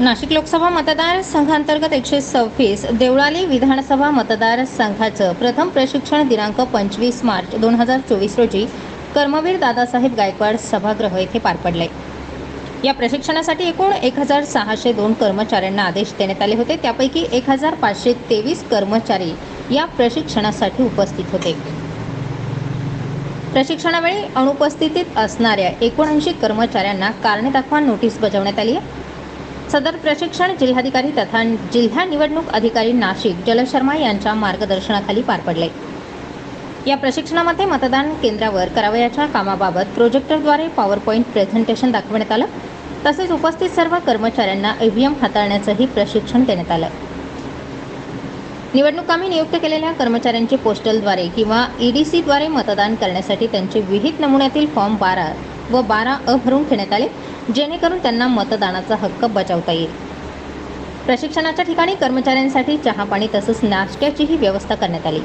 नाशिक लोकसभा मतदारसंघांतर्गत एकशे सव्वीस देवळाली विधानसभा मतदारसंघाचं प्रथम प्रशिक्षण दिनांक पंचवीस मार्च दोन हजार चोवीस रोजी कर्मवीर दादासाहेब गायकवाड सभागृह येथे पार पडले. या प्रशिक्षणासाठी एकूण एक हजार सहाशे दोन कर्मचाऱ्यांना आदेश देण्यात आले होते. त्यापैकी एक हजार पाचशे तेवीस कर्मचारी या प्रशिक्षणासाठी उपस्थित होते. प्रशिक्षणावेळी अनुपस्थितीत असणाऱ्या एकोणऐंशी कर्मचाऱ्यांना कारणे दाखवा नोटीस बजावण्यात आली आहे. सदर प्रशिक्षण जिल्हाधिकारी तथा जिल्हा निवडणूक अधिकारी नाशिक जलशर्मा यांच्या मार्गदर्शनाखाली पार पडले. या प्रशिक्षणामध्ये मतदान केंद्रावर करावयाच्या कामाबाबत प्रोजेक्टरद्वारे पॉवर पॉईंट प्रेझेंटेशन दाखवण्यात आलं तसेच उपस्थित सर्व कर्मचाऱ्यांना ईव्हीएम हाताळण्याचंही प्रशिक्षण देण्यात आलं. निवडणूक कामी नियुक्त केलेल्या कर्मचाऱ्यांचे पोस्टलद्वारे किंवा ईडीसीद्वारे मतदान करण्यासाठी त्यांचे विहित नमुन्यातील फॉर्म बारा व बारा अ भरून घेण्यात आले जेणेकरून त्यांना मतदानाचा हक्क बजावता येईल. प्रशिक्षणाच्या ठिकाणी कर्मचाऱ्यांसाठी चहा पाणी तसंच नाश्त्याचीही व्यवस्था करण्यात आली.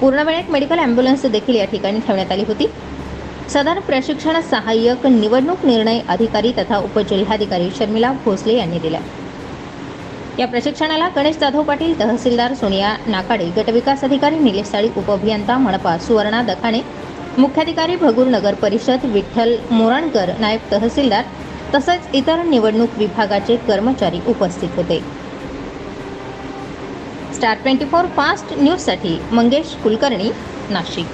पूर्ण वेळेत मेडिकल ॲम्ब्युलन्स देखील या ठिकाणी ठेवण्यात आली होती. सदर प्रशिक्षण सहाय्यक निवडणूक निर्णय अधिकारी तथा उपजिल्हाधिकारी शर्मिला भोसले यांनी दिला. या प्रशिक्षणाला गणेश जाधव पाटील तहसीलदार सोनिया नाकाडे गटविकास अधिकारी निलेश साळी उपअभियंता मनपा सुवर्णा दखाणे मुख्याधिकारी भगूर नगर परिषद विठ्ठल मोरणकर नायब तहसीलदार तसेच इतर निवडणूक विभागाचे कर्मचारी उपस्थित होते. स्टार ट्वेंटी फोर फास्ट न्यूजसाठी मंगेश कुलकर्णी नाशिक.